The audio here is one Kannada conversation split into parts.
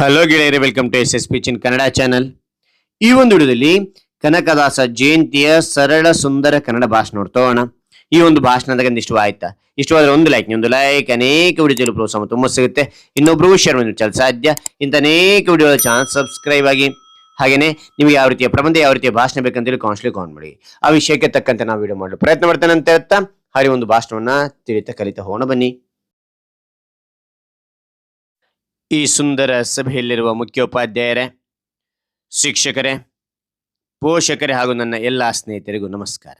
ಹಲೋ ಗೆಳೆಯರೆ welcome to S S P Chin Kannada channel ಈ ಒಂದು ವಿಡಿಯೋದಲ್ಲಿ ಕನಕದಾಸ ಜಯಂತಿಯ ಸರಳ ಸುಂದರ ಕನ್ನಡ ಭಾಷಣ ನೋಡ್ತೋಣ ಈ ಒಂದು ಭಾಷಣದಾಗ ಇಷ್ಟ ಆಯ್ತಾ ಇಷ್ಟವಾದ್ರೆ ಒಂದು ಲೈಕ್ ನಿಮ್ಮದು ಲೈಕ್ ಅನೇಕ ವಿಡಿಯೋ ಪ್ರೋತ್ಸಾಹ ತುಂಬ ಸಿಗುತ್ತೆ. ಇನ್ನೊಬ್ರು ಶೇರ್ ಮಾಡಿ ಸಾಧ್ಯ. ಇಂಥ ಅನೇಕ ವಿಡಿಯೋ ಚಾನಲ್ ಸಬ್ಸ್ಕ್ರೈಬ್ ಆಗಿ. ಹಾಗೆಯೇ ನಿಮಗೆ ಯಾವ ರೀತಿಯ ಪ್ರಬಂಧ, ಯಾವ ರೀತಿಯ ಭಾಷಣ ಬೇಕಂತೇಳಿ ಕಾನ್ಸ್ಲಿ ಕಾನ್ ಮಾಡಿ. ಆ ವಿಷಯಕ್ಕೆ ತಕ್ಕಂತೆ ನಾವು ವಿಡಿಯೋ ಮಾಡಲು ಪ್ರಯತ್ನ ಮಾಡ್ತೇನೆ ಅಂತ ಹೇಳ್ತಾ, ಹಾಗೆ ಒಂದು ಭಾಷಣವನ್ನು ತಿಳಿತಾ ಕಲಿತಾ ಹೋಗೋಣ ಬನ್ನಿ. ಈ ಸುಂದರ ಸಭೆಯಲ್ಲಿರುವ ಮುಖ್ಯೋಪಾಧ್ಯಾಯರೇ, ಶಿಕ್ಷಕರೇ, ಪೋಷಕರೇ ಹಾಗೂ ನನ್ನ ಎಲ್ಲ ಸ್ನೇಹಿತರಿಗೂ ನಮಸ್ಕಾರ.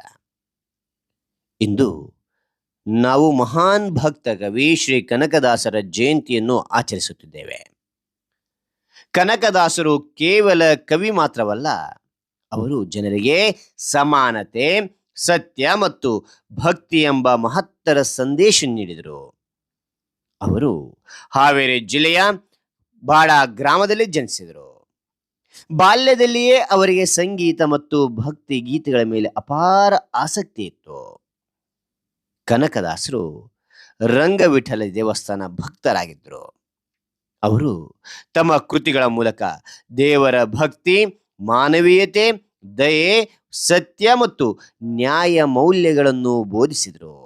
ಇಂದು ನಾವು ಮಹಾನ್ ಭಕ್ತ ಕವಿ ಶ್ರೀ ಕನಕದಾಸರ ಜಯಂತಿಯನ್ನು ಆಚರಿಸುತ್ತಿದ್ದೇವೆ. ಕನಕದಾಸರು ಕೇವಲ ಕವಿ ಮಾತ್ರವಲ್ಲ, ಅವರು ಜನರಿಗೆ ಸಮಾನತೆ, ಸತ್ಯ ಮತ್ತು ಭಕ್ತಿ ಎಂಬ ಮಹತ್ತರ ಸಂದೇಶ ನೀಡಿದರು. ಅವರು ಹಾವೇರಿ ಜಿಲ್ಲೆಯ ಬಾಡ ಗ್ರಾಮದಲ್ಲಿ ಜನಿಸಿದರು. ಬಾಲ್ಯದಲ್ಲಿಯೇ ಅವರಿಗೆ ಸಂಗೀತ ಮತ್ತು ಭಕ್ತಿ ಗೀತೆಗಳ ಮೇಲೆ ಅಪಾರ ಆಸಕ್ತಿ ಇತ್ತು. ಕನಕದಾಸರು ರಂಗವಿಠಲ ದೇವಸ್ಥಾನ ಭಕ್ತರಾಗಿದ್ದರು. ಅವರು ತಮ್ಮ ಕೃತಿಗಳ ಮೂಲಕ ದೇವರ ಭಕ್ತಿ, ಮಾನವೀಯತೆ, ದಯೆ, ಸತ್ಯ ಮತ್ತು ನ್ಯಾಯ ಮೌಲ್ಯಗಳನ್ನು ಬೋಧಿಸಿದರು.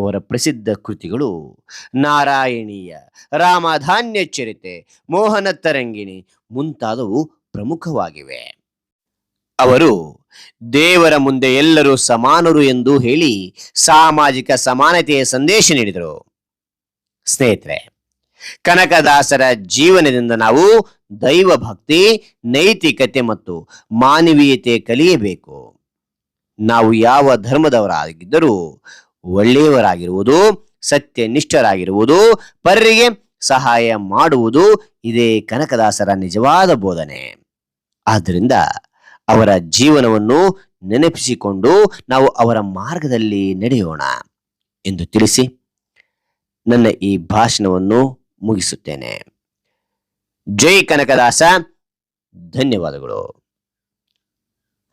ಅವರ ಪ್ರಸಿದ್ಧ ಕೃತಿಗಳು ನಾರಾಯಣೀಯ, ರಾಮಧಾನ್ಯ ಚರಿತೆ, ಮೋಹನ ತರಂಗಿಣಿ ಮುಂತಾದವು ಪ್ರಮುಖವಾಗಿವೆ. ಅವರು ದೇವರ ಮುಂದೆ ಎಲ್ಲರೂ ಸಮಾನರು ಎಂದು ಹೇಳಿ ಸಾಮಾಜಿಕ ಸಮಾನತೆಯ ಸಂದೇಶ ನೀಡಿದರು. ಸ್ನೇಹಿತರೆ, ಕನಕದಾಸರ ಜೀವನದಿಂದ ನಾವು ದೈವ ಭಕ್ತಿ ನೈತಿಕತೆ ಮತ್ತು ಮಾನವೀಯತೆ ಕಲಿಯಬೇಕು. ನಾವು ಯಾವ ಧರ್ಮದವರಾಗಿದ್ದರೂ ಒಳ್ಳೆಯವರಾಗಿರುವುದು, ಸತ್ಯನಿಷ್ಠರಾಗಿರುವುದು, ಪರರಿಗೆ ಸಹಾಯ ಮಾಡುವುದು ಇದೇ ಕನಕದಾಸರ ನಿಜವಾದ ಬೋಧನೆ. ಆದ್ದರಿಂದ ಅವರ ಜೀವನವನ್ನು ನೆನಪಿಸಿಕೊಂಡು ನಾವು ಅವರ ಮಾರ್ಗದಲ್ಲಿ ನಡೆಯೋಣ ಎಂದು ತಿಳಿಸಿ ನನ್ನ ಈ ಭಾಷಣವನ್ನು ಮುಗಿಸುತ್ತೇನೆ. ಜೈ ಕನಕದಾಸ, ಧನ್ಯವಾದಗಳು.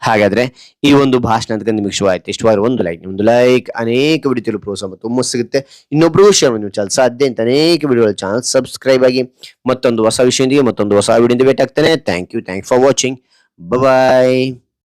ಹಾಗಾದ್ರೆ ಈ ಒಂದು ಭಾಷಣ ನಿಮಗೆ ನಿಮಗೆ ಆಯ್ತು ಇಷ್ಟವಾದ್ರೆ ಒಂದು ಲೈಕ್ ಒಂದು ಲೈಕ್ ಅನೇಕ ವಿಡಿಯೋ ಪ್ರೋತ್ಸಾಹ ತುಂಬ ಸಿಗುತ್ತೆ. ಇನ್ನೊಬ್ರು ಶೇರ್ ನೀವು ಚಾನಲ್ ಸಾಧ್ಯ ಅಂತ ಅನೇಕ ವಿಡಿಯೋಗಳ ಚಾನಲ್ ಸಬ್ಸ್ಕ್ರೈಬ್ ಆಗಿ ಮತ್ತೊಂದು ಹೊಸ ವಿಷಯದೊಂದಿಗೆ ಮತ್ತೊಂದು ಹೊಸ ವಿಡಿಯೋದಿಂದ ಭೇಟಿ ಆಗ್ತಾನೆ thank you thank for watching bye